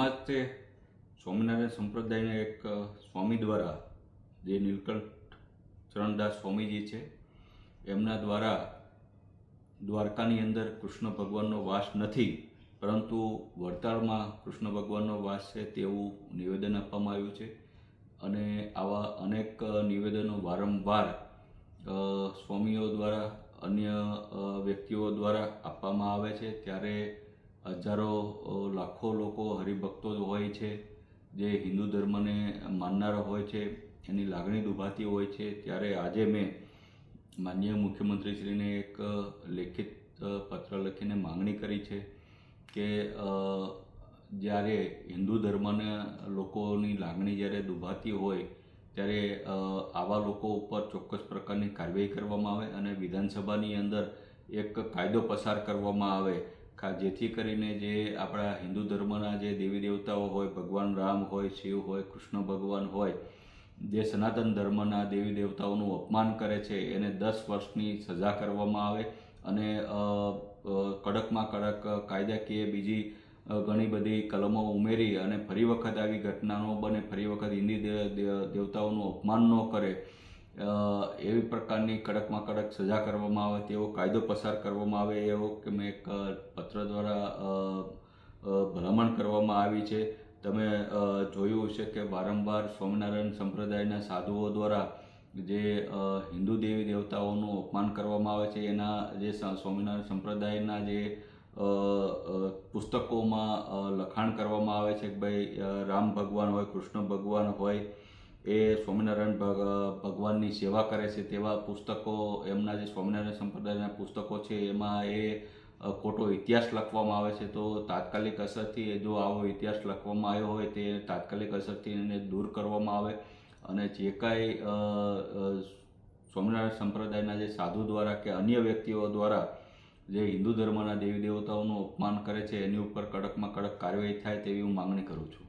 વખતે સ્વામિનારાયણ સંપ્રદાયના એક સ્વામી દ્વારા જે નીલકંઠ ચરણદાસ સ્વામીજી છે, એમના દ્વારા દ્વારકાની અંદર કૃષ્ણ ભગવાનનો વાસ નથી, પરંતુ વડતાળમાં કૃષ્ણ ભગવાનનો વાસ છે તેવું નિવેદન આપવામાં આવ્યું છે. અને આવા અનેક નિવેદનો વારંવાર સ્વામીઓ દ્વારા, અન્ય વ્યક્તિઓ દ્વારા આપવામાં આવે છે. ત્યારે હજારો લાખો લોકો હરિભક્તો હોય છે, જે હિન્દુ ધર્મને માનનારા હોય છે, એની લાગણી દુભાતી હોય છે. ત્યારે આજે મેં માનનીય મુખ્યમંત્રીશ્રીને એક લેખિત પત્ર લખીને માંગણી કરી છે કે જ્યારે હિન્દુ ધર્મના લોકોની લાગણી જ્યારે દુભાતી હોય, ત્યારે આવા લોકો ઉપર ચોક્કસ પ્રકારની કાર્યવાહી કરવામાં આવે અને વિધાનસભાની અંદર એક કાયદો પસાર કરવામાં આવે. જેથી કરીને જે આપણા હિન્દુ ધર્મના જે દેવી દેવતાઓ હોય, ભગવાન રામ હોય, શિવ હોય, કૃષ્ણ ભગવાન હોય, જે સનાતન ધર્મના દેવી દેવતાઓનું અપમાન કરે છે, એને દસ વર્ષની સજા કરવામાં આવે અને કડકમાં કડક કાયદાકીય બીજી ઘણી બધી કલમો ઉમેરી અને ફરી વખત આવી ઘટના ન બને, ફરી વખત હિન્દી દેવતાઓનું અપમાન ન કરે એવી પ્રકારની કડકમાં કડક સજા કરવામાં આવે, તેવો કાયદો પસાર કરવામાં આવે, એવો કે મેં એક પત્ર દ્વારા ભલામણ કરવામાં આવી છે. તમે જોયું હશે કે વારંવાર સ્વામિનારાયણ સંપ્રદાયના સાધુઓ દ્વારા જે હિન્દુ દેવી દેવતાઓનું અપમાન કરવામાં આવે છે, એના જે સ્વામિનારાયણ સંપ્રદાયના જે પુસ્તકોમાં લખાણ કરવામાં આવે છે કે ભાઈ રામ ભગવાન હોય, કૃષ્ણ ભગવાન હોય એ સ્વામિનારાયણ ભગ, ભગવાનની સેવા કરે છે તેવા પુસ્તકો, એમના જે સ્વામિનારાયણ સંપ્રદાયના પુસ્તકો છે, એમાં એ ખોટો ઇતિહાસ લખવામાં આવે છે. તો તાત્કાલિક અસરથી જો આવો ઇતિહાસ લખવામાં આવ્યો હોય તે તાત્કાલિક અસરથી એને દૂર કરવામાં આવે. અને જે કાંઈ સ્વામિનારાયણ સંપ્રદાયના જે સાધુ દ્વારા કે અન્ય વ્યક્તિઓ દ્વારા જે હિન્દુ ધર્મના દેવી દેવતાઓનું અપમાન કરે છે, એની ઉપર કડકમાં કડક કાર્યવાહી થાય તેવી હું માંગણી કરું છું.